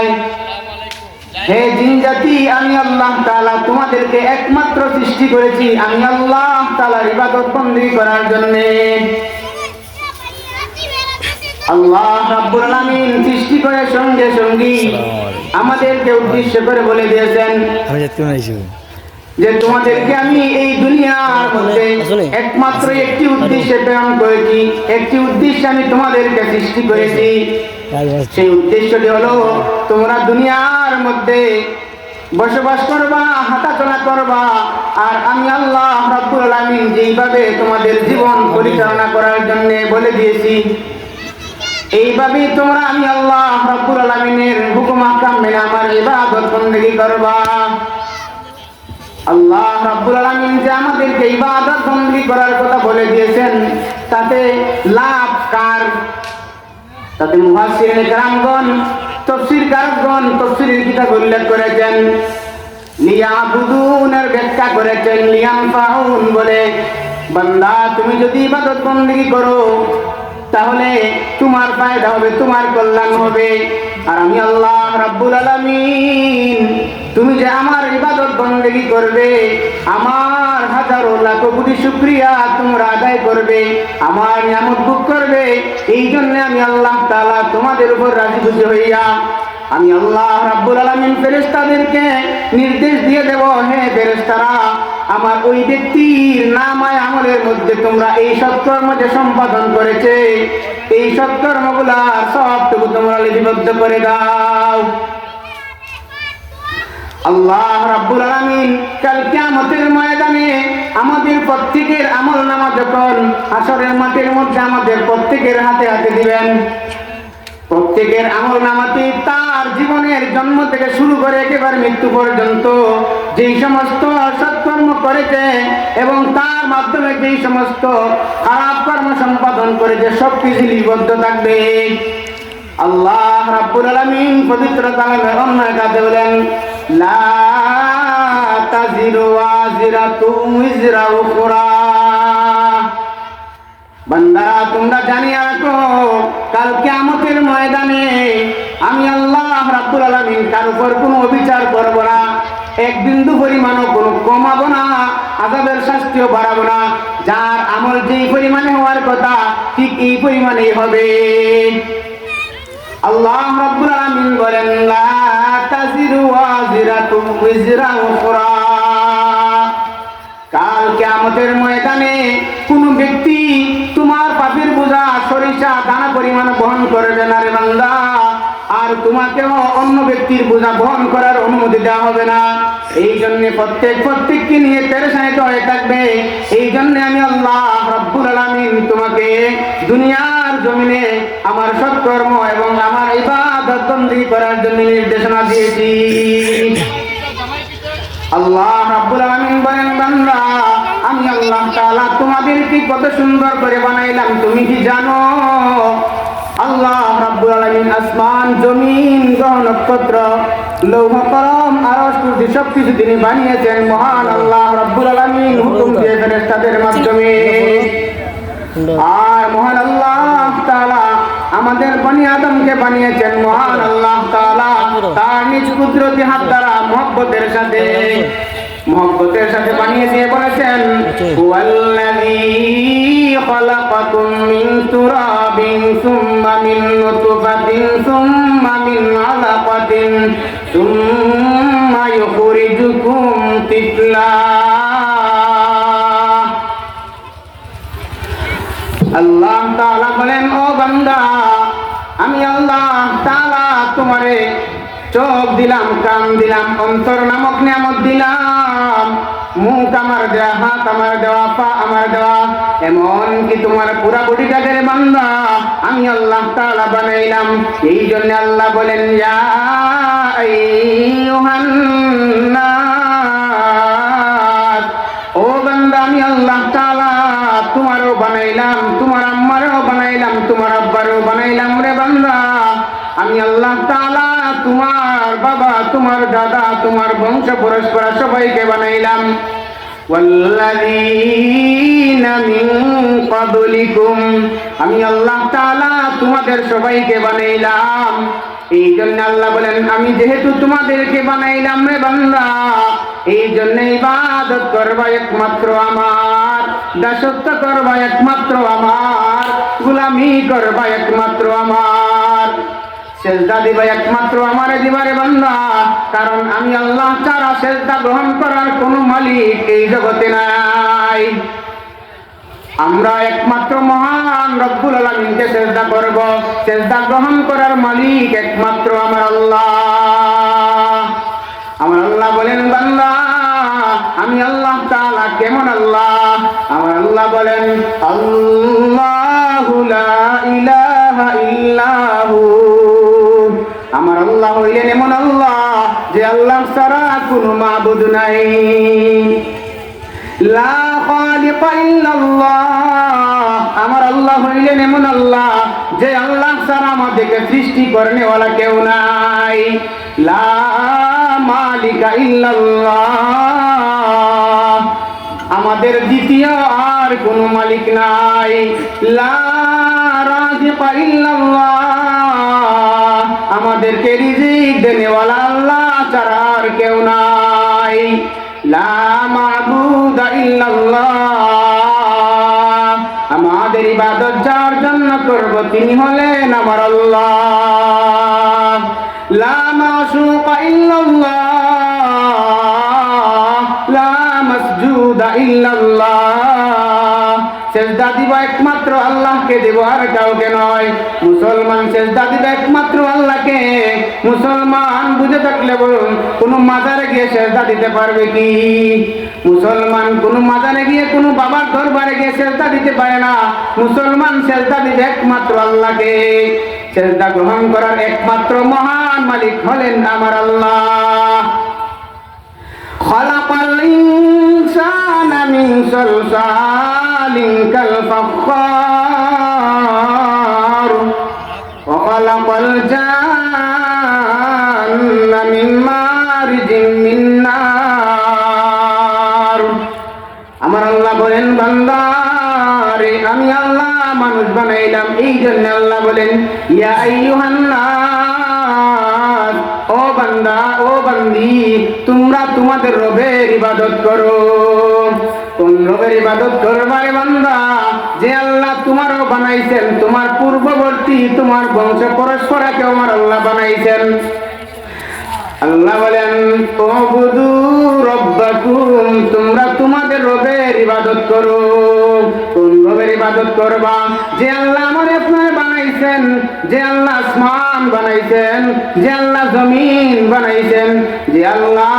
যায় হে জিন জাতি আমি আল্লাহ তাআলা তোমাদেরকে একমাত্র সৃষ্টি করেছি। আমি আল্লাহ তাআলার ইবাদত বন্দী করার জন্য। আল্লাহ রাব্বুল আলামিন সৃষ্টি করে সঙ্গে সঙ্গী আমাদেরকে উদ্দেশ্য করে বলে দিয়েছেন আমি যাতে না যে তোমাদেরকে আমি এই দুনিয়ার মধ্যে একমাত্র একটি উদ্দেশ্যে প্রেরণ করেছি। একটি উদ্দেশ্যে আমি তোমাদেরকে সৃষ্টি করেছি। সেই উদ্দেশ্যটি হলো তোমরা দুনিয়ার মধ্যে বসবাস করবা হাঁটাচলা করবা আর আমি আল্লাহ রাব্বুল আলামিন যেইভাবে তোমাদের জীবন পরিচালনা করার জন্য বলে দিয়েছি এইভাবেই তোমরা আমি আল্লাহ রাব্বুল আলামিনের হুকুম আহকাম মেনে আমার ইবাদত বন্দেগী করবা। আল্লাহ রাব্বুল আলামিন যে আমাদেরকে ইবাদত বন্দেগী করার কথা বলে দিয়েছেন তাতে লাভ কার? তাতে মুহাসিরের গ্রামগণ, তফসির কারকগণ তফসিরের কিতাব উল্লেখ করেছেন। লিয়াবুদুনের ব্যাখ্যা করেছেন নিয়াম লিয়ানফাউন বলে, বান্দা, তুমি যদি ইবাদত বন্দী করো, তাহলে তোমার ফায়দা হবে, তোমার কল্যাণ হবে। আর আমি আল্লাহ রাব্বুল আলামিন, তুমি যে আমার ইবাদত বন্দেগী করবে, আমার হাজারো লাখ কোটি শুক্রিয়া তোমরা আদায় করবে, আমার নিয়ামত ভোগ করবে, এই জন্য আমি আল্লাহ তাআলা তোমাদের উপর রাজি খুশি হইয়া আমি আল্লাহ রাব্বুল আলামিন ফেরেশতাদেরকে নির্দেশ দিয়ে দেব, হে ফেরেশতারা, আমার ওই ব্যক্তির নামায় আমলের মধ্যে তোমরা এই সৎকর্ম যে সম্পাদন করেছে এই সৎকর্মগুলা সবটুকু তোমরা লিপিবদ্ধ করে দাও। আল্লাহ রাব্বুল আলামিন কাল কিয়ামতের ময়দানে আমাদের প্রত্যেকের আমল নামা যখন আসরের মাঠের মধ্যে আমাদের প্রত্যেকের হাতে হাতে দিবেন। প্রত্যেকের আমল নামাতে তার জীবনের জন্ম থেকে শুরু করে একেবারে মৃত্যু পর্যন্ত যেই সমস্ত সৎকর্ম করেছে এবং তার মাধ্যমে যেই সমস্ত খারাপ কর্ম সম্পাদন করেছে, সব কিছু লিপিবদ্ধ থাকবে। আল্লাহ রাব্বুল আলামিন পবিত্র কালামে অন্য কাজে বলেন, লা তাজিরু উখরা। বান্দারা তোমরা জানিয়া রাখো, কাল কিয়ামতের ময়দানে আমি আল্লাহ রাব্বুল আলামিন কার উপর কোনো অবিচার করব না এক বিন্দু পরিমাণও কোনো কমাবো না, আজাবের শাস্তিও বাড়াবো না, যার আমল যেই পরিমাণে হওয়ার কথা, ঠিক এই পরিমাণেই হবে। আল্লাহ রাব্বুল আলামিন বলেন, লা তাজিরু ওয়াজিরাতুম উজরা উখরা। কাল কিয়ামতের ময়দানে কোন ব্যক্তি সরিষা দানা পরিমাণ বহন করবে না রে বান্দা। আর তোমাকেও অন্য ব্যক্তির বোঝা বহন করার অনুমতি দেওয়া হবে না। এই জন্য প্রত্যেক প্রত্যেককে নিয়ে পেরেশানিত হয়ে থাকবে। এই জন্য আমি আল্লাহ রব্বুল আলামিন তোমাকে দুনিয়ার জমিনে আমার সৎকর্ম এবং আমার ইবাদত বন্দী করার জন্য নির্দেশনা দিয়েছি। আল্লাহ রাব্বুল আলামিন বলেন, বান্দা, আমি আল্লাহ তোমাদেরকে কত সুন্দর করে বানাইলাম, তুমি কি জানো? আল্লাহ আসমান, জমিন গ্রহ নক্ষত্র লৌহ, কলম, আরশ কুরসি সব তিনি বানিয়েছেন। মহান আল্লাহ রাব্বুল আলামিন হুকুম দিয়ে ফেরেশতাদের মাধ্যমে। আর মহান আল্লাহ তাআলা আমাদের বনি আদমকে বানিয়েছেন। মহান আল্লাহ তাআলা তার নিজ কুদরতি হাত দ্বারা মহব্বতের সাথে মহব্বতের সাথে বানিয়ে দিয়ে বলেছেন খালাকাকুম মিন তুরাবিন সুম্মা মিন নুতফাতিন সুম্মা মিন আলাকাতিন সুম্মা ইউখরিজুকুম তিফলা আল্লাহ তাআলা বলেন ও বান্দা আমি আল্লাহ তাআলা তোমারে চোখ দিলাম, কান দিলাম, অন্তর নামক নিয়ামত দিলাম। মুখ আমার দেওয়া, হাত আমার দেওয়া, পা আমার দেওয়া এমন কি তোমার পুরা বডিটাকে বান্দা? আমি আল্লাহ তাআলা বানাইলাম। এই জন্য আল্লাহ বলেন যা ও বান্দা, আমি আল্লাহ তাআলা তোমারও বানাইলাম, তোমার আম্মারও বানাইলাম, তোমার আব্বারও বানাইলাম রে বান্দা। আমি আল্লাহ তাআলা তোমার বাবা, তোমার দাদা, তোমার বংশ পরস্পর সবাইকে বানাইলাম। আমি আল্লাহ তাআলা তোমাদের সবাইকে বানাইলাম। এই জন্য আল্লাহ বলেন, আমি যেহেতু তোমাদেরকে বানাইলাম রে বান্দা, এই জন্য ইবাদত করবা একমাত্র আমার, দাসত্ব করবা একমাত্র আমার, গুলামি করবা একমাত্র আমার। সেজদা দিবা একমাত্র আমারে দিবারে বান্দা। কারণ আমি আল্লাহ ছাড়া সেজদা গ্রহণ করার কোনো মালিক এই জগতে নাই। আমরা একমাত্র মহান রব্বুল আলমিনকে চেষ্টা করব। চেষ্টা গ্রহণ করার মালিক একমাত্র আমার আল্লাহ। আমার আল্লাহ বলেন, বান্দা, আমি আল্লাহ তাআলা কেমন আল্লাহ? আমার আল্লাহ বলেন, আল্লাহু ইলাহা ইল্লাহু আমার আল্লাহ হইলেন এমন আল্লাহ যে আল্লাহ ছাড়া কোনো মাবুদ নাই। আমার আল্লাহ হইলেন এমন আল্লাহ যে আল্লাহ ছাড়া আমাদেরকে সৃষ্টি করনেওয়ালা কেউ নাই। লা মালিকা ইল্লাল্লাহ। আমাদের দ্বিতীয় আর কোনো মালিক নাই। লা রাজিকা ইল্লাল্লাহ। তিনি হলেন আমার আল্লাহ। লা মাসুকা ইল্লাল্লাহ। লা মাসজুদা ইল্লাল্লাহ। সেজদা দিব একমাত্র আল্লাহকে দেব আর কাউকে নয়। মুসলমান সেজদা দিবে একমাত্র আল্লাহকে। মুসলমান বুঝে থাকলে বলুন, কোনো মাজারে গিয়ে সেজদা দিতে পারবে কি? মুসলমান কোনো মাজারে গিয়ে কোনো বাবার দরবারে গিয়ে সেজদা দিতে পারে না। মুসলমান সেজদা দিবে একমাত্র আল্লাহকে। সেজদা গ্রহণ করার একমাত্র মহান মালিক হলেন আমার আল্লাহ। খলাপাল ইনসান মিন সলসাল। صلصال كالفخار وخلق الجان من مارج من نار আমার আল্লাহ বলেন বান্দারে আমি আল্লাহ মানুষ বানাইলাম এই জন্য আল্লাহ বলেন ইয়া আইয়ুহান নাস ও বান্দা ও বান্দি তোমরা তোমাদের রবের ইবাদত করো কোন ইবাদত বান্দা? যে আল্লাহ তোমারও বানাইছেন, তোমার পূর্ববর্তী, তোমার বংশ পরস্পরাকে আমার আল্লাহ বানাইছেন। আল্লাহ বলেন, ওবুদু রব্বাকুম, তোমরা তোমাদের রবের ইবাদত করো। কোন ইবাদত করবা? যে আল্লাহ আমার আপনার বানাইছেন, যে আল্লাহ আসমান বানাইছেন, যে আল্লাহ জমিন বানাইছেন, যে আল্লাহ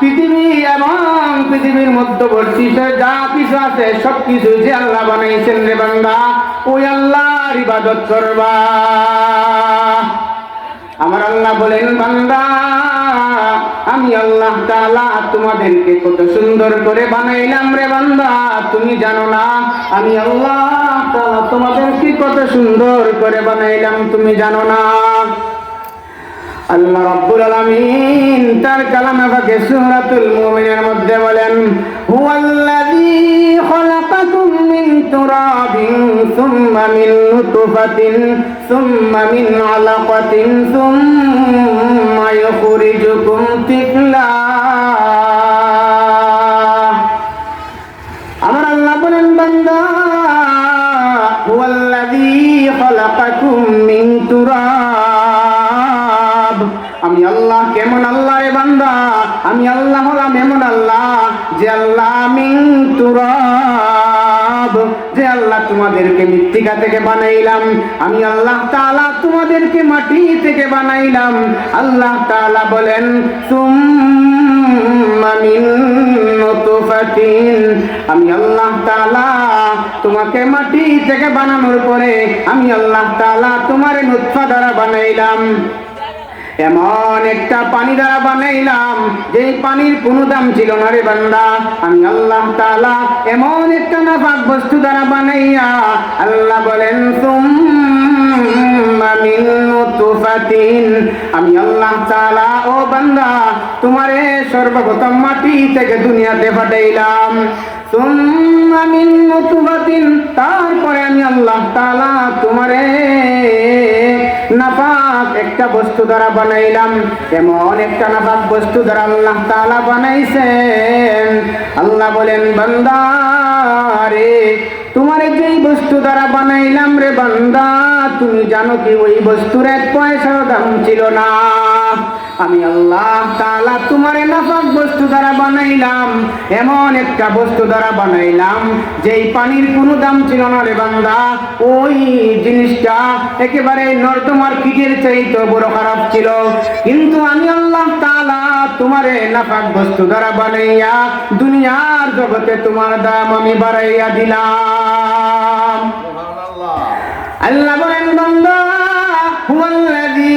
পৃথিবী এবং পৃথিবীর মধ্যবর্তী যা কিছু আছে সব কিছু যে আল্লাহ বানাইছেন রে বান্দা, ওই আল্লাহর ইবাদত করবা। আমার আল্লাহ বলেন, বান্দা, আমি আল্লাহ তাআলা তোমাদেরকে কত সুন্দর করে বানাইলাম রে বান্দা, তুমি জানো না, আমি আল্লাহ তাআলা তোমাদেরকে কত সুন্দর করে বানাইলাম তুমি জানো না? আল্লাহ রাব্বুল আলামিন তার কালামে পাকে সূরাতুল মুমিনের মধ্যে বলেন, হুয়াল্লাযী খলাকাকুম মিন তুরাবিন সুম্মা মিন নুতফাতিন, সুম্মা মিন আলাকাতিন সুম্মা ইখরিজুকুম তিকলা মৃত্তিকা থেকে বানাইলাম। আমি আল্লাহ তাআলা তোমাদেরকে মাটি থেকে বানাইলাম। আল্লাহ তাআলা বলেন, সুম্মা আমি আল্লাহ তাআলা তোমাকে মাটি থেকে বানানোর পরে আমি আল্লাহ তাআলা তোমার নুতফা দ্বারা বানাইলাম। এমন একটা পানি দ্বারা বানাইলাম যে পানির কোনো দাম ছিল না রে বান্দা। আমি আল্লাহ তাআলা এমন একটা নাফাক বস্তু দ্বারা বানাইয়া, আল্লাহ বলেন আমি আল্লাহ তাআলা, ও বান্দা, তোমারে সর্বপ্রথম মাটি থেকে দুনিয়াতে পাঠাইলাম। তারপরে আমি আল্লাহ তাআলা তোমারে নাপাক একটা বস্তু দ্বারা বানাইলাম এমন একটা নাফাক বস্তু দ্বারা আল্লাহ তাআলা বানাইছেন। আল্লাহ বলেন, বান্দা রে, তোমার যেই বস্তু দ্বারা বানাইলাম রে বান্দা, তুমি জানো কি ওই বস্তুর এক পয়সা দাম ছিল না। আমি আল্লাহ তাআলা তোমার নাফাক বস্তু দ্বারা বানাইলাম এমন একটা বস্তু দ্বারা বানাইলাম যেই পানির কোনো দাম ছিল না রে বান্দা। ওই জিনিসটা একেবারে নর্দমার কিটের চাইতে বড় খারাপ ছিল। কিন্তু আমি আল্লাহ তালা তোমারে নাফাক বস্তু দ্বারা বানাইয়া দুনিয়ার জগতে তোমার দাম আমি বাড়াইয়া দিলাম। আল্লাহ বলেন বান্দা হুয়াল্লাযী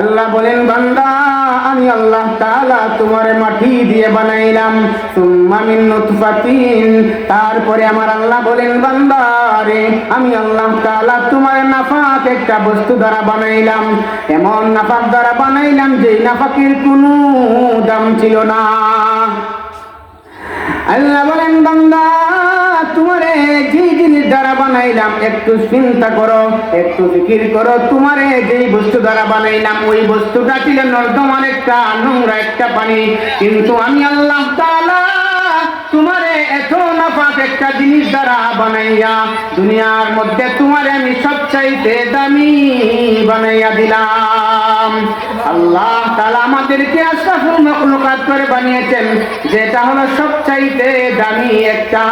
আল্লাহ বলেন, বান্দা, আমি আল্লাহ তোমারে মাটি দিয়ে বানাইলাম। তারপরে আমার আল্লাহ বলেন, বান্দা রে, আমি আল্লাহ তাআলা তোমার নাফাক একটা বস্তু দ্বারা বানাইলাম। এমন নাফাক দ্বারা বানাইলাম যে নাফাকের কোনো দাম ছিল না। আল্লাহ বলেন, বান্দা, তোমারে যে দ্বারা বানাইলাম, একটু চিন্তা করো, একটু ফিকির করো। তোমারে যেই বস্তু দ্বারা বানাইলাম, ওই বস্তুটা ছিল নর্দমার একটা নোংরা একটা পানি। কিন্তু আমি আল্লাহ তাআলা তোমারে এত নাফাক একটা জিনিস দ্বারা বানাইয়া, দুনিয়ার মধ্যে তোমারে আমি সবচাইতে দামি বানাইয়া দিলাম। আল্লাহ তাআলা আমাদেরকে আশরাফুল মাখলুকাত করে বানিয়েছেন। যেটা হলো সবচাইতে দামি একটা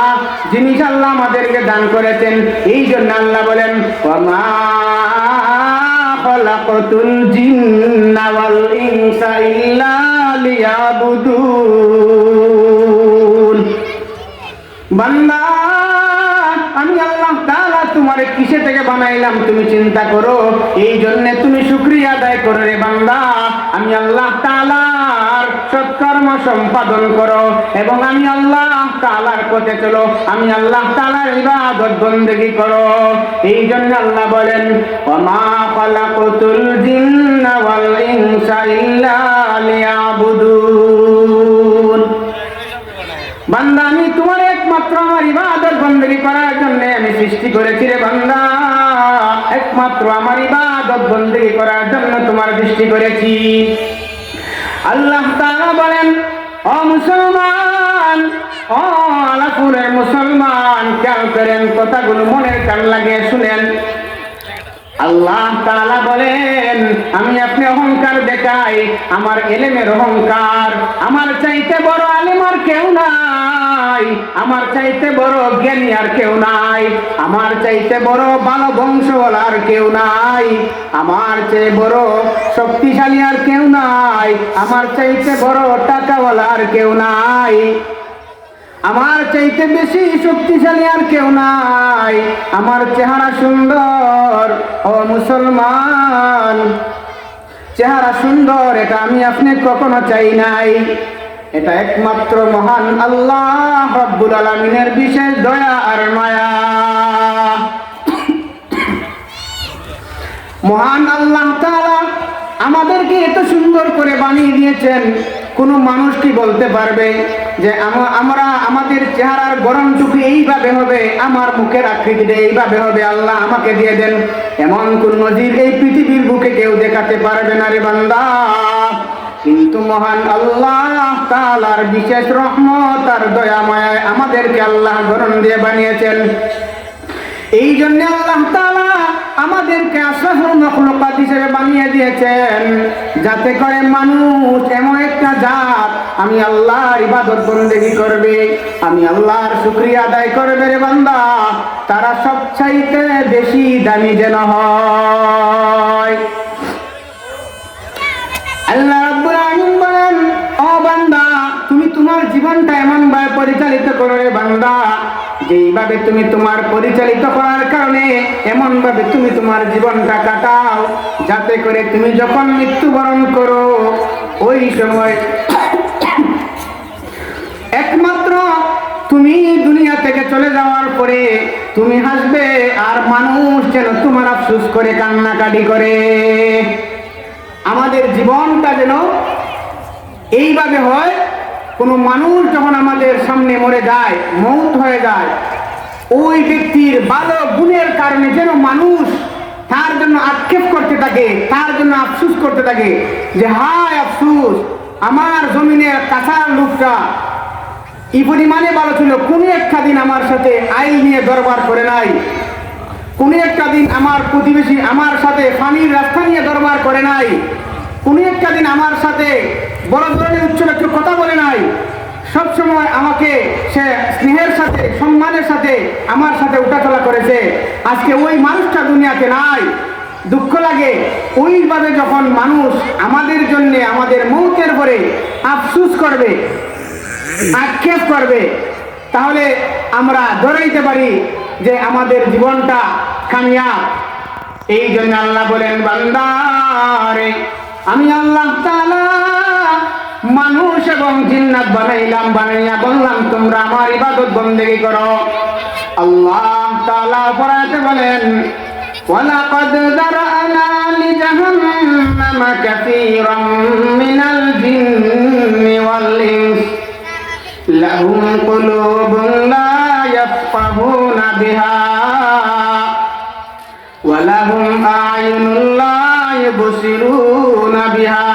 জিনিস আল্লাহ আমাদেরকে দান করেছেন। এই জন্য আল্লাহ বলেন খলাকতুল জিন্না ওয়াল ইনসা ইল্লা লিয়াবুদুন। বান্দা, আমি আল্লাহ তাআলা তোমার কিসে থেকে বানাইলাম তুমি চিন্তা করো। এই জন্য তুমি শুকরিয়া আদায় করো রে বান্দা। আমি আল্লাহ তাআলার সৎকর্ম সম্পাদন করো এবং আমি আল্লাহ তাআলার পথে চলো, আমি আল্লাহ তাআলার ইবাদত বন্দেগী করো। এই জন্য আল্লাহ বলেন লিয়াবুদুন। বান্দা, আমি তোমার একমাত্র আমার ইবাদত বন্দী করার জন্য আমি সৃষ্টি করেছি রে বান্দা। একমাত্র আমার বন্দী করার জন্য তোমার সৃষ্টি করেছি। আল্লাহ তাআলা বলেন, ও মুসলমান ও মুসলমান, খেয়াল করেন, কথাগুলো মনের কান লাগিয়ে শুনেন। আল্লাহ তাআলা বলেন, আমি আপনি অহংকার দেখাই, আমার এলেমের অহংকার। আমার চাইতে বড় আলেম কেউ নাই। আমার চাইতে বড় জ্ঞানী আর কেউ নাই। আমার চাইতে বড় ভালো বংশওয়ালা আর কেউ নাই। আমার চেয়ে বড় শক্তিশালী আর কেউ নাই। আমার চাইতে বড় টাকাওয়ালা আর কেউ নাই। আমার চাইতে বেশি শক্তিশালী আর কেউ নাই। আমার চেহারা সুন্দর, ও মুসলমান। চেহারা সুন্দর, এটা আমি আপনি কখনো চাই নাই। এটা একমাত্র মহান আল্লাহ রব্বুল আলমিনের বিশেষ দয়া আর মায়া। মহান আল্লাহ তাআলা আমাদেরকে এত সুন্দর করে বানিয়ে দিয়েছেন, কোন মানুষ কি বলতে পারবে যে আম- আমরা আমাদের চেহারার গরমটুকু এইভাবে হবে, আমার মুখের আকৃতিটা এইভাবে হবে, আল্লাহ আমাকে দিয়ে দেন। এমন কোন নজির এই পৃথিবীর বুকে কেউ দেখাতে পারবে না রে বান্দা। কিন্তু মহান আল্লাহ তাআলার বিশেষ রহমত আর দয়া মায়ায় আমাদেরকে আল্লাহ গরম দিয়ে বানিয়েছেন। এই জন্য আল্লাহ তাআলা আমাদেরকে মাখলুকাত হিসেবে বানিয়ে দিয়েছেন। যাতে করে মানুষ এমন একটা জাত, আমি আল্লাহর ইবাদত বন্দেগী করবে, আমি আল্লাহর শুক্রিয়া আদায় করবে রে বান্দা, তারা সবচাইতে বেশি দামি যেন হয়। জীবনটা এমন ভাবে পরিচালিত করো রে বান্দা, যেইভাবে তুমি তোমার পরিচালিত করার কারণে এমন ভাবে তুমি তোমার জীবনটা কাটাও, যাতে করে তুমি যখন মৃত্যুবরণ করো, ওই সময় একমাত্র তুমি দুনিয়া থেকে চলে যাওয়ার পরে তুমি হাসবে, আর মানুষ যেন তোমার আফসুস করে, কান্নাকাটি করে। আমাদের জীবনটা যেন এইভাবে হয় কোনো মানুষ যখন আমাদের সামনে মরে যায়, মৌত হয়ে যায়, ওই ব্যক্তির ভালো গুণের কারণে যেন মানুষ তার জন্য আক্ষেপ করতে থাকে, তার জন্য আফসুস করতে থাকে যে, হায় আফসুস, আমার জমিনের কাঁচার লোকটা এই পরিমাণে ভালো ছিল, কোনো একটা দিন আমার সাথে আইল নিয়ে দরবার করে নাই, কোনো একটা দিন আমার প্রতিবেশী আমার সাথে পানির রাস্তা নিয়ে দরবার করে নাই, কোনো একটা দিন আমার সাথে বড় ধরনের উচ্চলক্ষ কথা বলে নাই। সব সময় আমাকে সে স্নেহের সাথে, সম্মানের সাথে আমার সাথে উঠাচলা করেছে। আজকে ওই মানুষটা দুনিয়াতে নাই। দুঃখ লাগে ওইভাবে যখন মানুষ আমাদের জন্য, আমাদের মৌতের পরে আফসুস করবে, আক্ষেপ করবে, তাহলে আমরা ধরে নিতে পারি যে আমাদের জীবনটা কামিয়াব। এই জন্য আল্লাহ বলেন, বান্দারে, আমি আল্লাহ তাআলা মানুষ এবং জিন্নাত বানাইলাম বানাইয়া বললাম তোমরা আমার ইবাদত বন্দেগী করো আল্লাহ তাআলা পড়াতে বলেন ولقد ذرأنا لجهنم كثيرا من الجن والإنس لهم قلوب لا يفقهون بها ولهم أعين لا يبصرون بها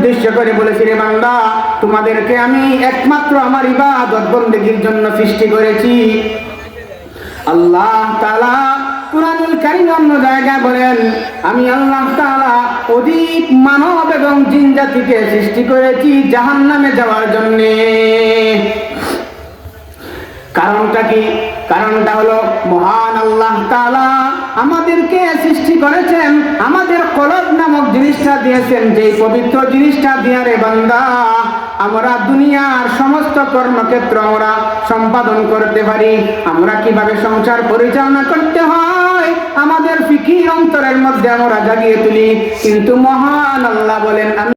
উদ্দেশ্য করে বলেছি রে বান্দা, তোমাদেরকে আমি একমাত্র আমার ইবাদত বন্দেগীর জন্য সৃষ্টি করেছি। আল্লাহ তাআলা কুরআনুল কারীম অন্য জায়গায় বলেন, আমি আল্লাহ তাআলা অধিক মানব এবং জিন জাতিকে সৃষ্টি করেছি জাহান্নামে যাওয়ার জন্যে। কারণটা কি? কারণটা হলো মহান আল্লাহ তাআলা আমাদেরকে সৃষ্টি করেছেন, আমাদের কলব নামক জিনিসটা দিয়েছেন যে পবিত্র জিনিসটা দিয়া রে বান্দা, আমরা দুনিয়ার সমস্ত কর্মক্ষেত্র আমরা সম্পাদন করতে পারি। আমরা কীভাবে সংসার পরিচালনা করতে হয়, আমাদের ফিকির অন্তরের মধ্যে আমরা জাগিয়ে তুলি। কিন্তু মহান আল্লাহ বলেন